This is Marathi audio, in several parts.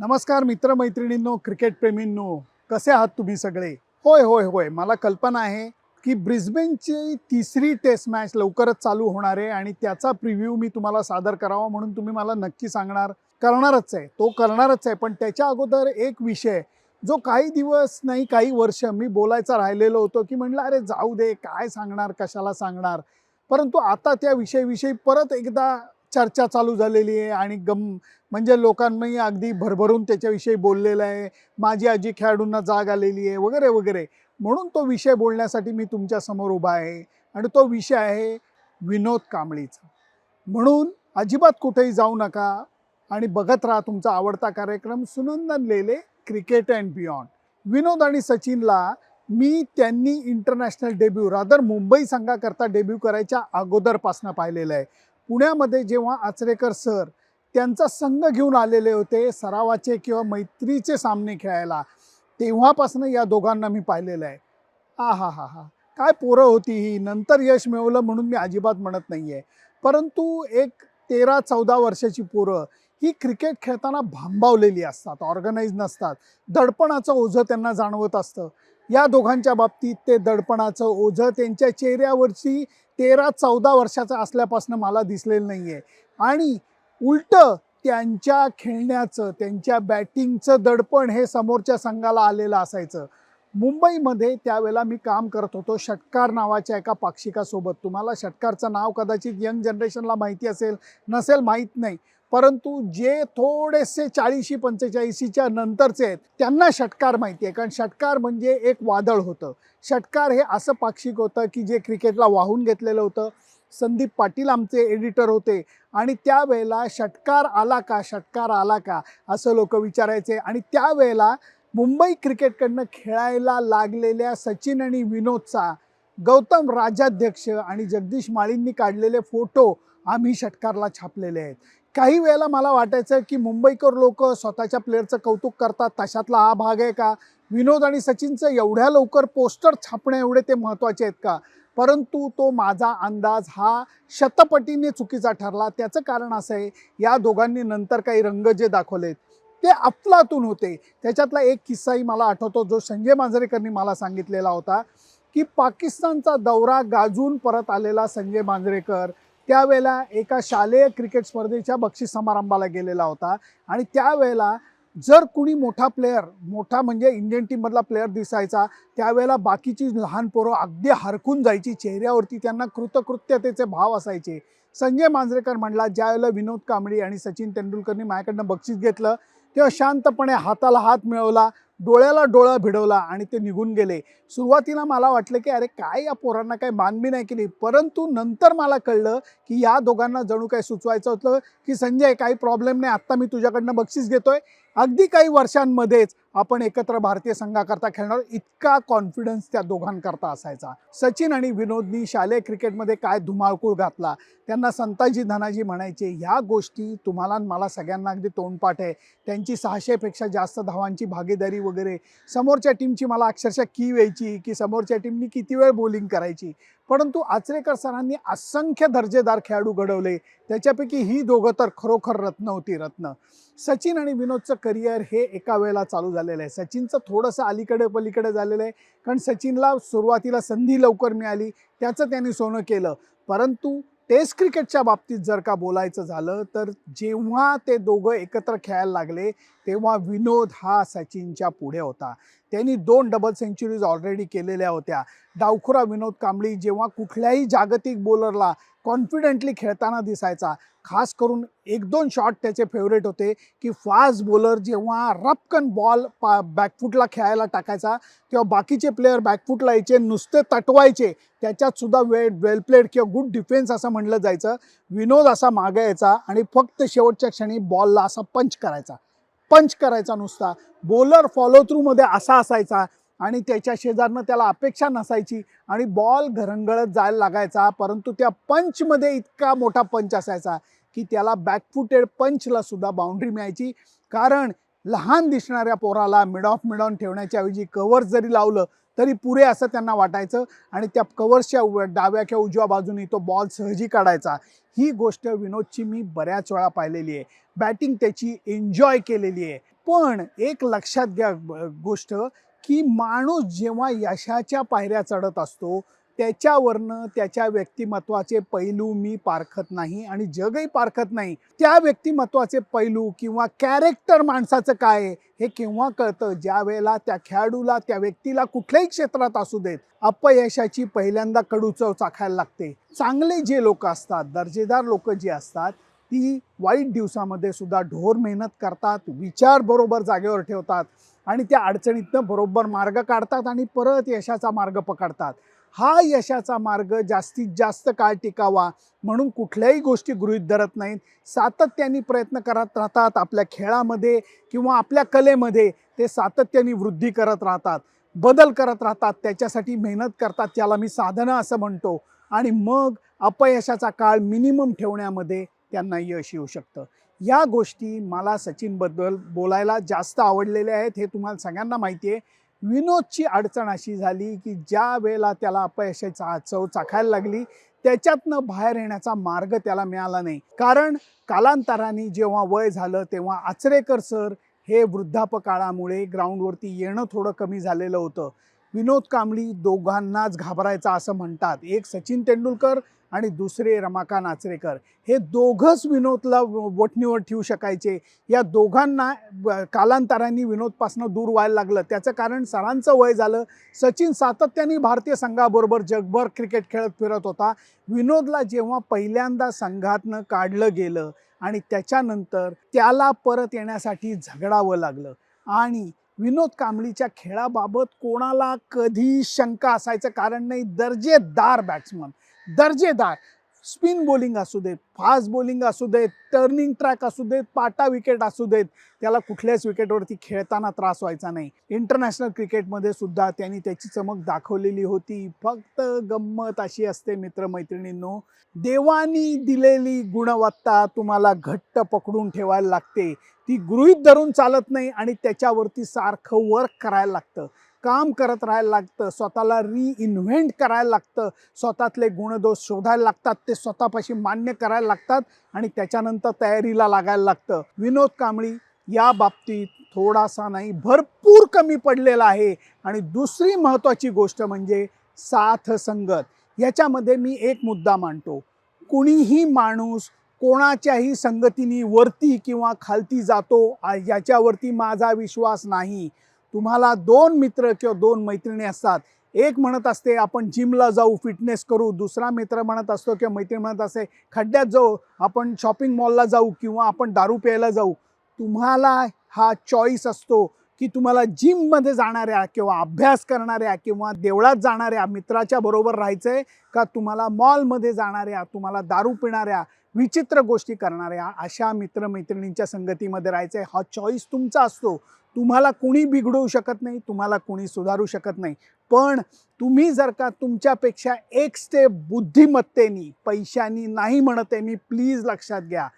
नमस्कार मित्रमैत्रिणींनो क्रिकेट प्रेमींनो कसे आहात तुम्ही सगळे? होय होय होय. मला कल्पना आहे की ब्रिस्बेनची तिसरी टेस्ट मॅच लवकरच चालू होणार आहे आणि त्याचा प्रिव्ह्यू मी तुम्हाला सादर करावा म्हणून तुम्ही मला नक्की सांगणार करणारच आहे. तो करणारच आहे. पण त्याच्या अगोदर एक विषय जो काही दिवस नाही काही वर्ष मी बोलायचा राहिलेलो होतो की म्हणलं अरे जाऊ दे काय सांगणार कशाला सांगणार? परंतु आता त्या विषयविषयी परत एकदा चर्चा चालू झालेली आहे आणि गम म्हणजे लोकांनी अगदी भरभरून त्याच्याविषयी बोललेलं आहे. माझी आजी खेळाडूंना जाग आलेली आहे वगैरे वगैरे. म्हणून तो विषय बोलण्यासाठी मी तुमच्यासमोर उभा आहे आणि तो विषय आहे विनोद कांबळीचा. म्हणून अजिबात कुठेही जाऊ नका आणि बघत राहा तुमचा आवडता कार्यक्रम Sunandan Lele cricket and beyond. Vinod आणि सचिनला मी त्यांनी इंटरनॅशनल डेब्यू रादर मुंबई संघाकरता डेब्यू करायच्या अगोदरपासनं पाहिलेलं आहे. पुण्यामध्ये जेव्हा आचरेकर सर त्यांचा संघ घेऊन आलेले होते सरावाचे किंवा मैत्रीचे सामने खेळायला तेव्हापासून या दोघांना मी पाहिलेलं आहे. आ हा हा. हा काय पोरं होती ही? नंतर यश मिळवलं म्हणून मी अजिबात म्हणत नाही आहे परंतु एक तेरा चौदा वर्षाची पोरं ही क्रिकेट खेळताना भांबावलेली असतात ऑर्गनाईज नसतात. दडपणाचं ओझं त्यांना जाणवत असतं. या दोघांच्या बाबतीत ते दडपणाचं ओझं त्यांच्या चेहऱ्यावरची तेरा चौदा वर्षाचं असल्यापासून मला दिसलेलं नाही आहे आणि उलटं त्यांच्या खेळण्याचं त्यांच्या बॅटिंगचं दडपण हे समोरच्या संघाला आलेलं असायचं. मुंबईमध्ये त्यावेळेला मी काम करत होतो षटकार नावाच्या एका पाक्षिकासोबत. तुम्हाला षटकारचं नाव कदाचित यंग जनरेशनला माहिती असेल नसेल माहीत नाही. परंतु जे थोडेसे चाळीशी पंचेचाळीशीच्या नंतरचे आहेत त्यांना षटकार माहिती आहे. कारण षटकार म्हणजे एक वादळ होतं. षटकार हे असं पाक्षिक होतं की जे क्रिकेटला वाहून घेतलेलं होतं. संदीप पाटील आमचे एडिटर होते. आणि त्यावेळेला षटकार आला का षटकार आला का असं लोक विचारायचे. आणि त्यावेळेला मुंबई क्रिकेटकडनं खेळायला लागलेल्या सचिन आणि विनोदचा गौतम राजाध्यक्ष आणि जगदीश माळींनी काढलेले फोटो आम्ही षटकारला छापलेले आहेत. काही वेळेला मला वाटायचं की मुंबईकर लोक स्वतःच्या प्लेअरचं कौतुक करतात तशातला हा भाग आहे का? विनोद आणि सचिनचं एवढ्या लवकर पोस्टर छापणे एवढे ते महत्त्वाचे आहेत का? परंतु तो माझा अंदाज हा शतपटीने चुकीचा ठरला. त्याचं कारण असं आहे या दोघांनी नंतर काही रंग जे दाखवलेत ते अफलातून होते. त्याच्यातला एक किस्साही मला आठवतो जो संजय मांजरेकरनी मला सांगितलेला होता की पाकिस्तानचा दौरा गाजून परत आलेला संजय मांजरेकर त्यावेळेला एका शालेय क्रिकेट स्पर्धेच्या बक्षीस समारंभाला गेलेला होता. आणि त्यावेळेला जर कुणी मोठा प्लेअर मोठा म्हणजे इंडियन टीममधला प्लेअर दिसायचा त्यावेळेला बाकीची लहान पोरं अगदी हरकून जायची चेहऱ्यावरती त्यांना कृतकृत्यतेचे भाव असायचे. संजय मांजरेकर म्हणला ज्यावेळेला विनोद कांबळी आणि सचिन तेंडुलकरनी माझ्याकडनं बक्षीस घेतलं तेव्हा शांतपणे हाताला हात मिळवला डोळ्याला डोळा भिडवला आणि ते निघून गेले. सुरुवातीला मला वाटलं की अरे काय या पोरांना काय मानबी नाही केली. परंतु नंतर मला कळलं की या दोघांना जणू काय सुचवायचं होतं की संजय काही प्रॉब्लेम नाही. आत्ता मी तुझ्याकडनं बक्षीस घेतोय. अगदी काही वर्षांमध्येच आपण एकत्र भारतीय संघाकरता खेळणार इतका कॉन्फिडन्स त्या दोघांकरता असायचा. सचिन आणि विनोदनी शालेय क्रिकेटमध्ये काय धुमाळकूळ घातला? त्यांना संताजी धनाजी म्हणायचे ह्या गोष्टी तुम्हाला मला सगळ्यांना अगदी तोंडपाठ आहे. त्यांची सहाशेपेक्षा जास्त धावांची भागीदारी वगैरे. समोरच्या टीमची मला अक्षरशः की व्हायची की समोरच्या टीमनी किती वेळ बॉलिंग करायची? परंतु आचरेकर सरांनी असंख्य दर्जेदार खेळाडू घडवले. त्याच्यापैकी ही दोघं तर खरोखर रत्न होती रत्न. सचिन आणि विनोदचं करिअर हे एका वेळेला चालू झालेलं आहे. सचिनचं थोडंसं अलीकडे पलीकडे झालेलं आहे. कारण सचिनला सुरुवातीला संधी लवकर मिळाली त्याचं त्यांनी सोनं केलं. परंतु टेस्ट क्रिकेटच्या बाबतीत जर का बोलायचं झालं तर जेव्हा ते दोघं एकत्र खेळायला लागले तेव्हा विनोद हा सचिनच्या पुढे होता. त्यांनी दोन डबल सेंचुरीज ऑलरेडी केलेल्या होत्या. डावखुरा विनोद कांबळी जेव्हा कुठल्याही जागतिक बॉलरला कॉन्फिडेंटली खेळताना दिसायचा खास करून एक दोन शॉट त्याचे फेवरेट होते की फास्ट बॉलर जेव्हा रपकन बॉल पा बॅकफुटला खेळायला टाकायचा तेव्हा बाकीचे प्लेयर बॅकफुटला यायचे नुसते तटवायचे त्याच्यातसुद्धा वे वेल प्लेड किंवा गुड डिफेन्स असं म्हणलं जायचं. विनोद असा मागे यायचा आणि फक्त शेवटच्या क्षणी बॉलला असा पंच करायचा. पंच करायचा नुसता. बॉलर फॉलो थ्रूमध्ये असा असायचा आणि त्याच्या शेजारनं त्याला अपेक्षा नसायची आणि बॉल घरंगळत जायला लागायचा. परंतु त्या पंचमध्ये इतका मोठा पंच असायचा की त्याला बॅकफुटेड पंचला सुद्धा बाउंड्री मिळायची. कारण लहान दिसणाऱ्या पोराला मिड ऑफ मिड ऑन ठेवण्याच्या ऐवजी कव्हर जरी लावलं तरी पुरे असं त्यांना वाटायचं आणि त्या कव्हर्सच्या डाव्या किंवा उजव्या बाजूने तो बॉल सहजी काढायचा. ही गोष्ट विनोदची मी बऱ्याच वेळा पाहिलेली आहे. बॅटिंग त्याची एन्जॉय केलेली आहे. पण एक लक्षात घ्या गोष्ट की माणूस जेव्हा यशाच्या पायऱ्या चढत असतो त्याच्यावरनं त्याच्या व्यक्तिमत्वाचे पैलू मी पारखत नाही आणि जगही पारखत नाही. त्या व्यक्तिमत्वाचे पैलू किंवा कॅरेक्टर माणसाचं काय आहे हे केव्हा कळतं? ज्या वेळेला त्या खेळाडूला त्या व्यक्तीला कुठल्याही क्षेत्रात असू देत अपयशाची पहिल्यांदा कडूचव चाखायला लागते. चांगले जे लोक असतात दर्जेदार लोक जे असतात ती वाईट दिवसामध्ये सुद्धा ढोर मेहनत करतात विचार बरोबर जागेवर ठेवतात आणि त्या अडचणीतनं बरोबर मार्ग काढतात आणि परत यशाचा मार्ग पकडतात. हा यशाचा मार्ग जास्तीत जास्त काळ टिकावा म्हणून कुठल्याही गोष्टी गृहीत धरत नाहीत. सातत्याने प्रयत्न करत राहतात आपल्या खेळामध्ये किंवा आपल्या कलेमध्ये ते सातत्याने वृद्धी करत राहतात बदल करत राहतात त्याच्यासाठी मेहनत करतात त्याला मी साधनं असं म्हणतो. आणि मग अपयशाचा काळ मिनिमम ठेवण्यामध्ये त्यांना यश येऊ शकतं. या गोष्टी मला सचिनबद्दल बोलायला जास्त आवडलेल्या आहेत हे तुम्हाला सगळ्यांना माहिती आहे. विनोदची अडचण अशी झाली की ज्या वेळेला त्याला अपयशाचा चव चाखायला लागली त्याच्यातनं बाहेर येण्याचा मार्ग त्याला मिळाला नाही. कारण कालांतराने जेव्हा वय झालं तेव्हा आचरेकर सर हे वृद्धापकाळामुळे ग्राउंडवरती येणं थोडं कमी झालेलं होतं. विनोद कांबळी दोघांनाच घाबरायचा असं म्हणतात. एक सचिन तेंडुलकर आणि दुसरे रमाकांत आचरेकर हे दोघंच विनोदला वटणीवर ठेवू शकायचे. या दोघांना कालांतराने विनोदपासून दूर व्हायला लागलं. त्याचं कारण सरांचं वय झालं. सचिन सातत्याने भारतीय संघाबरोबर जगभर क्रिकेट खेळत फिरत होता. विनोदला जेव्हा पहिल्यांदा संघातनं काढलं गेलं आणि त्याच्यानंतर त्याला परत येण्यासाठी झगडावं लागलं. आणि विनोद कांबळीच्या खेळाबाबत कोणाला कधी शंका असायचं कारण नाही. दर्जेदार बॅट्समन दर्जेदार. स्पिन बॉलिंग असू देत फास्ट बॉलिंग असू देत टर्निंग ट्रॅक असू देत पाटा विकेट असू देत त्याला कुठल्याच विकेटवरती खेळताना त्रास व्हायचा नाही. इंटरनॅशनल क्रिकेटमध्ये सुद्धा त्यांनी त्याची चमक दाखवलेली होती. फक्त गंमत अशी असते मित्रमैत्रिणींनो देवानी दिलेली गुणवत्ता तुम्हाला घट्ट पकडून ठेवायला लागते. ती गृहीत धरून चालत नाही आणि त्याच्यावरती सारखं वर्क करायला लागतं. काम करत राहायला लागतं स्वतःला रिइन्व्हेंट करायला लागतं स्वतःतले गुणदोष शोधायला लागतात ते स्वतःपाशी मान्य करायला लागतात आणि त्याच्यानंतर तयारीला लागायला लागतं. विनोद कांबळी या बाबतीत थोडासा नाही भरपूर कमी पडलेला आहे. आणि दुसरी महत्त्वाची गोष्ट म्हणजे साथ संगत याच्यामध्ये मी एक मुद्दा मांडतो. कुणीही माणूस कोणाच्याही संगतीने वरती किंवा खालती जातो याच्यावरती माझा विश्वास नाही. तुम्हाला दोन मित्र किंवा दोन मैत्रिणी असतात. एक म्हणत असते आपण जिमला जाऊ फिटनेस करू. दुसरा मित्र म्हणत असतो किंवा मैत्रीण म्हणत असते खड्ड्यात जाऊ आपण शॉपिंग मॉलला जाऊ किंवा आपण दारू प्यायला जाऊ. तुम्हाला हा चॉईस असतो की तुम्हाला जिममध्ये जाणाऱ्या किंवा अभ्यास करणाऱ्या किंवा देवळात जाणाऱ्या मित्राच्या बरोबर राहायचं आहे का तुम्हाला मॉलमध्ये जाणाऱ्या तुम्हाला दारू पिणाऱ्या विचित्र गोष्टी करणाऱ्या अशा मित्रमैत्रिणींच्या संगतीमध्ये राहायचं आहे हा चॉईस तुमचा असतो. तुम्हाला कुणी बिघडवू शकत नाही तुम्हाला कुणी सुधारू शकत नाही. पण तुम्ही जर का तुमच्यापेक्षा एक स्टेप बुद्धिमत्तेनी पैशानी नाही म्हणत आहे मी प्लीज लक्षात घ्या.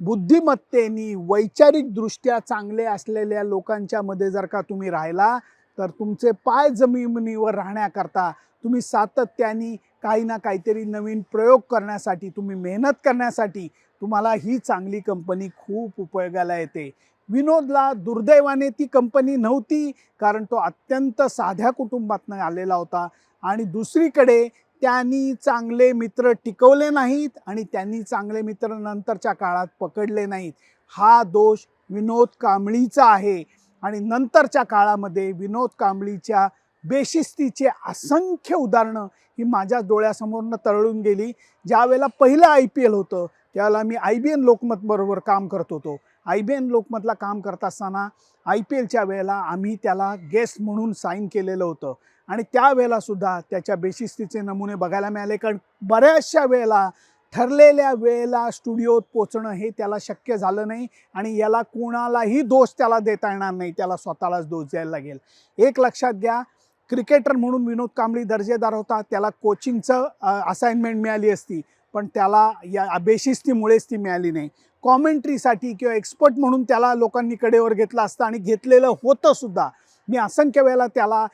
बुद्धिमत्तेनी वैचारिकदृष्ट्या चांगले असलेल्या लोकांच्या मध्ये जर का तुम्ही राहिला तर तुमचे पाय जमिनीवर राहण्याकरता तुम्ही सातत्याने काही ना काहीतरी नवीन प्रयोग करण्यासाठी तुम्ही मेहनत करण्यासाठी तुम्हाला ही चांगली कंपनी खूप उपयोगाला येते. विनोदला दुर्दैवाने ती कंपनी नव्हती कारण तो अत्यंत साध्या कुटुंबातनं आलेला होता. आणि दुसरीकडे त्यांनी चांगले मित्र टिकवले नाहीत आणि त्यांनी चांगले मित्र नंतरच्या काळात पकडले नाहीत. हा दोष विनोद कांबळीचा आहे. आणि नंतरच्या काळामध्ये विनोद कांबळीच्या बेशिस्तीचे असंख्य उदाहरणं ही माझ्या डोळ्यासमोरनं तळळून गेली. ज्यावेळेला पहिलं आय पी एल होतं त्यावेळेला मी आय बी एन लोकमत बरोबर काम करत होतो. आय बी एन लोकमतला काम करत असताना आय पी एलच्या वेळेला आम्ही त्याला गेस्ट म्हणून साईन केलेलं होतं. आणि त्यावेळेलासुद्धा त्याच्या बेशिस्तीचे नमुने बघायला मिळाले. कारण बऱ्याचशा वेळेला ठरलेल्या वेळेला स्टुडिओत पोचणं हे त्याला शक्य झालं नाही आणि याला कोणालाही दोष त्याला देता येणार नाही. त्याला स्वतःलाच दोष द्यायला लागेल. एक लक्षात घ्या क्रिकेटर म्हणून विनोद कांबळी दर्जेदार होता. त्याला कोचिंगचं असाइनमेंट मिळाली असती. पण त्याला या बेशिस्तीमुळेच ती मिळाली नाही. कॉमेंट्रीसाठी किंवा एक्सपर्ट म्हणून त्याला लोकांनी कडेवर घेतलं असतं आणि घेतलेलं होतं सुद्धा. मी असंख्य वेळेला त्याला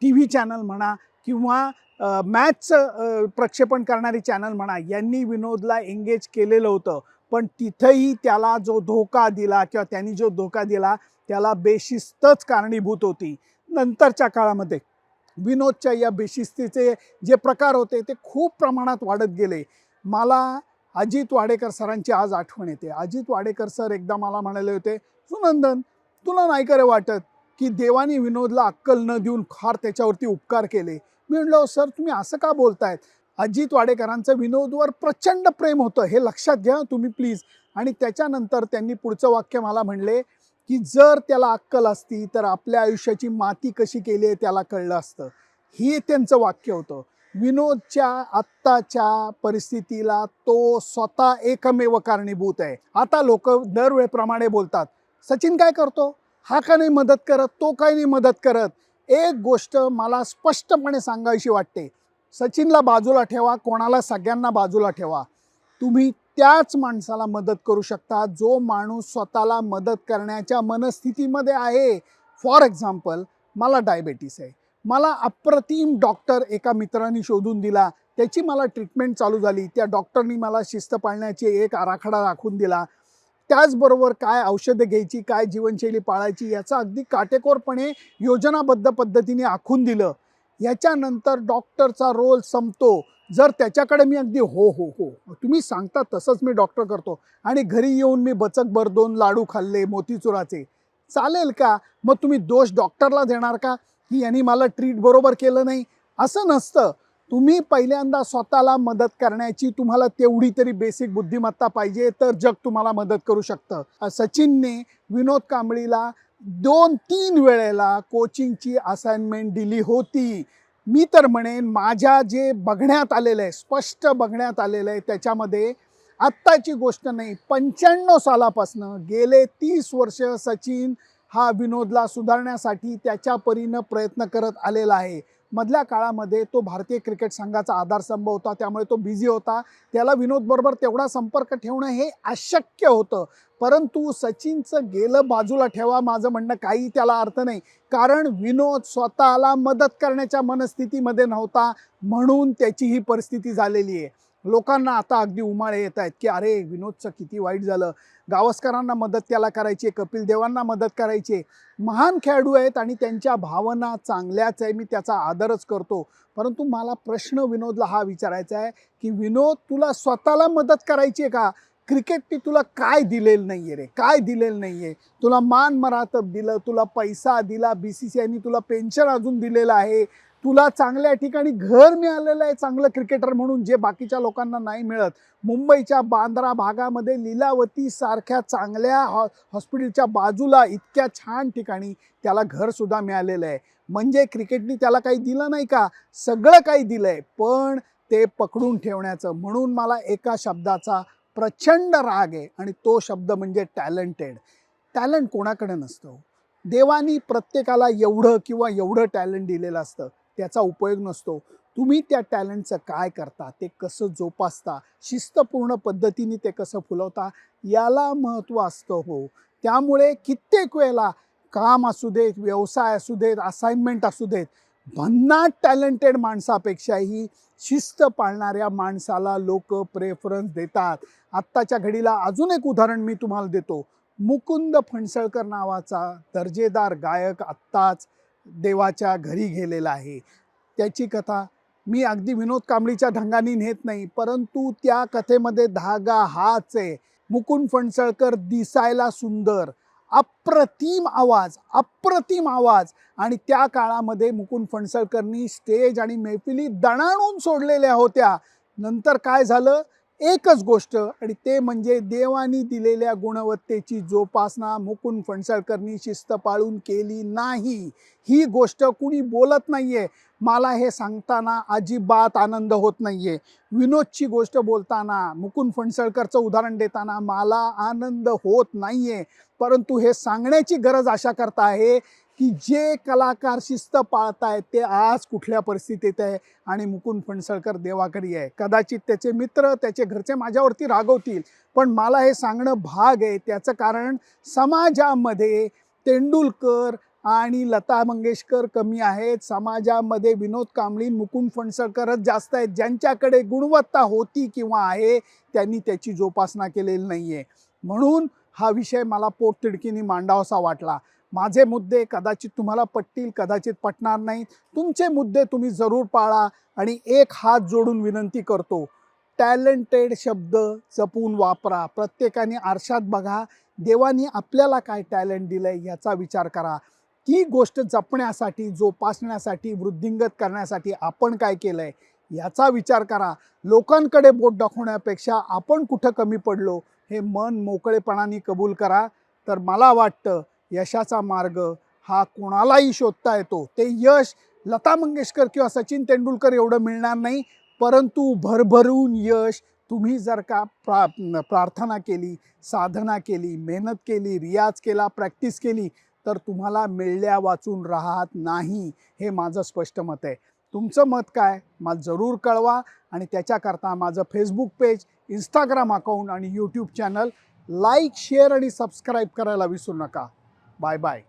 टी व्ही चॅनल म्हणा किंवा मॅचचं प्रक्षेपण करणारी चॅनल म्हणा यांनी विनोदला एंगेज केलेलं होतं. पण तिथंही त्याला जो धोका दिला किंवा त्यांनी जो धोका दिला त्याला बेशिस्तच कारणीभूत होती. नंतरच्या काळामध्ये विनोदच्या या बेशिस्तीचे जे प्रकार होते ते खूप प्रमाणात वाढत गेले. मला अजित वाडेकर सरांची आज आठवण येते. अजित वाडेकर सर एकदा मला म्हणाले होते सुनंदन तुला नाही करे वाटत की देवानी विनोदला अक्कल न देऊन फार त्याच्यावरती उपकार केले? मी म्हणलो सर तुम्ही असं का बोलतायत? अजित वाडेकरांचं विनोदवर प्रचंड प्रेम होतं. हे लक्षात घ्या तुम्ही प्लीज. आणि त्याच्यानंतर त्यांनी पुढचं वाक्य मला म्हणले की जर त्याला अक्कल असती तर आपल्या आयुष्याची माती कशी केली आहे त्याला कळलं असतं. हे त्यांचं वाक्य होतं. विनोदच्या आत्ताच्या परिस्थितीला तो स्वतः एकमेव कारणीभूत आहे. आता लोक दरवेळेप्रमाणे बोलतात सचिन काय करतो? हा का नाही मदत करत? तो काय नाही मदत करत? एक गोष्ट मला स्पष्टपणे सांगायची वाटते. सचिनला बाजूला ठेवा कोणाला सगळ्यांना बाजूला ठेवा. तुम्ही त्याच माणसाला मदत करू शकता जो माणूस स्वतःला मदत करण्याच्या मनस्थितीमध्ये आहे. फॉर एक्झाम्पल मला डायबेटीस आहे. मला अप्रतिम डॉक्टर एका मित्राने शोधून दिला. त्याची मला ट्रीटमेंट चालू झाली. त्या डॉक्टरनी मला शिस्त पाळण्याचे एक आराखडा राखून दिला. त्याचबरोबर काय औषधं घ्यायची काय जीवनशैली पाळायची याचा अगदी काटेकोरपणे योजनाबद्ध पद्धतीने आखून दिलं. याच्यानंतर डॉक्टरचा रोल संपतो. जर त्याच्याकडे मी अगदी हो हो हो तुम्ही सांगता तसंच मी डॉक्टर करतो. आणि घरी येऊन मी बचकभर दोन लाडू खाल्ले मोतीचुराचे. चालेल का? मग तुम्ही दोष डॉक्टरला देणार का? की यांनी मला ट्रीट बरोबर केलं नाही. असं नसतं. तुम्ही पहिल्यांदा स्वतःला मदत करण्याची तुम्हाला तेवढी तरी बेसिक बुद्धिमत्ता पाहिजे तर जग तुम्हाला मदत करू शकतं. सचिनने विनोद कांबळीला दोन तीन वेळेला कोचिंगची असाइनमेंट दिली होती. मी तर म्हणेन माझ्या जे बघण्यात आलेलं आहे स्पष्ट बघण्यात आलेलं आहे त्याच्यामध्ये आत्ताची गोष्ट नाही पंच्याण्णव सालापासनं गेले तीस वर्ष सचिन हा विनोदला सुधारण्यासाठी त्याच्या परीनं प्रयत्न करत आलेला आहे. मधल्या काळामध्ये तो भारतीय क्रिकेट संघाचा आधारस्तंभ होता त्यामुळे तो बिझी होता. त्याला विनोदबरोबर तेवढा संपर्क ठेवणं हे अशक्य होतं. परंतु सचिनचं गेलं बाजूला ठेवा माझं म्हणणं काही त्याला अर्थ नाही. कारण विनोद स्वतःला मदत करण्याच्या मनस्थितीमध्ये नव्हता म्हणून त्याची ही परिस्थिती झालेली आहे. लोकांना आता अगदी उमाळे येत आहेत की अरे विनोदचं किती वाईट झालं. गावस्करांना मदत त्याला करायची आहे कपिल देवांना मदत करायची आहे. महान खेळाडू आहेत आणि त्यांच्या भावना चांगल्याच आहे मी त्याचा आदरच करतो. परंतु मला प्रश्न विनोदला हा विचारायचा आहे की विनोद तुला स्वतःला मदत करायची आहे का? क्रिकेटने तुला काय दिलेलं नाही आहे रे? काय दिलेलं नाही आहे तुला मान मरातब दिलं तुला पैसा दिला बी सी सी आयनी तुला पेन्शन अजून दिलेलं आहे. तुला चांगल्या ठिकाणी घर मिळालेलं आहे चांगलं क्रिकेटर म्हणून जे बाकीच्या लोकांना नाही मिळत. मुंबईच्या बांद्रा भागामध्ये लीलावती सारख्या चांगल्या हॉ हॉस्पिटलच्या बाजूला इतक्या छान ठिकाणी त्याला घरसुद्धा मिळालेलं आहे. म्हणजे क्रिकेटनी त्याला काही दिलं नाही का? सगळं काही दिलं आहे पण ते पकडून ठेवण्याचं म्हणून मला एका शब्दाचा प्रचंड राग आहे आणि तो शब्द म्हणजे टॅलेंटेड टॅलेंट कोणाकडे नसतो हो. देवानी प्रत्येकाला एवढं किंवा एवढं टॅलेंट दिलेलं असतं. त्याचा उपयोग नसतो. तुम्ही त्या टॅलेंटचं काय करता ते कसं जोपासता शिस्तपूर्ण पद्धतीने ते कसं फुलवता याला महत्त्व असतं हो. त्यामुळे कित्येक वेळेला काम असू देत व्यवसाय असू देत असाइनमेंट असू देत भन्नाट टॅलेंटेड माणसापेक्षाही शिस्त पाळणाऱ्या माणसाला लोक प्रेफरन्स देतात. आत्ताच्या घडीला अजून एक उदाहरण मी तुम्हाला देतो. मुकुंद फणसळकर नावाचा दर्जेदार गायक आत्ताच देवाच्या घरी गेलेला आहे. त्याची कथा मी अगदी विनोद कांबळीच्या ढंगाने नेत नाही परंतु त्या कथेमध्ये धागा हाच आहे. मुकुंद फणसळकर दिसायला सुंदर अप्रतिम आवाज अप्रतिम आवाज. आणि त्या काळामध्ये मुकुंद फणसळकरनी स्टेज आणि मैफिली दणाणून सोडलेल्या होत्या. नंतर काय झालं? एकच गोष्ट आणि ते म्हणजे देवानी दिलेल्या गुणवत्तेची जोपासना मुकुंद फणसळकरनी शिस्त पाळून केली नाही. ही गोष्ट कुणी बोलत नाही आहे मला हे सांगताना अजिबात आनंद होत नाही आहे विनोदची गोष्ट बोलताना मुकुंद फणसळकरचं उदाहरण देताना मला आनंद होत नाहीये. परंतु हे सांगण्याची गरज अशा करता आहे की जे कलाकार शिस्त पाळतायत ते आज कुठल्या परिस्थितीत आहे आणि मुकुंद फणसळकर देवाकरी आहे. कदाचित त्याचे मित्र त्याचे घरचे माझ्यावरती रागवतील पण मला हे सांगणं भाग आहे. त्याचं कारण समाजामध्ये तेंडुलकर आणि लता मंगेशकर कमी आहेत. समाजामध्ये विनोद कांबळी मुकुंद फणसळकरच जास्त आहेत. ज्यांच्याकडे गुणवत्ता होती किंवा आहे त्यांनी त्याची जोपासना केलेली नाही आहे म्हणून हा विषय मला पोटतिडकीने मांडावासा वाटला. माझे मुद्दे कदाचित तुम्हाला पटतील कदाचित पटणार नाही. तुमचे मुद्दे तुम्ही जरूर पाळा आणि एक हात जोडून विनंती करतो. टॅलेंटेड शब्द जपून वापरा. प्रत्येकाने आरशात बघा देवानी आपल्याला काय टॅलेंट दिलंय याचा विचार करा. ती गोष्ट जपण्यासाठी जोपासण्यासाठी वृद्धिंगत करण्यासाठी आपण काय केलंय याचा विचार करा. लोकांकडे बोट दाखवण्यापेक्षा आपण कुठं कमी पडलो हे मन मोकळेपणाने कबूल करा. तर मला वाटतं यशाचा मार्ग हा कोणालाही शोधता येतो. ते यश लता मंगेशकर किंवा सचिन तेंडुलकर एवढं मिळणार नाही परंतु भरभरून यश तुम्ही जर का प्रा प्रार्थना केली साधना केली मेहनत केली रियाज केला प्रॅक्टिस केली तर तुम्हाला मिळल्या वाचून राहत नाही हे माझं स्पष्ट मत आहे. तुमचं मत काय? मला जरूर कळवा आणि त्याच्याकरता माझं फेसबुक पेज इंस्टाग्राम अकाउंट आणि यूट्यूब चॅनल लाईक शेअर आणि सबस्क्राईब करायला विसरू नका. Bye-bye.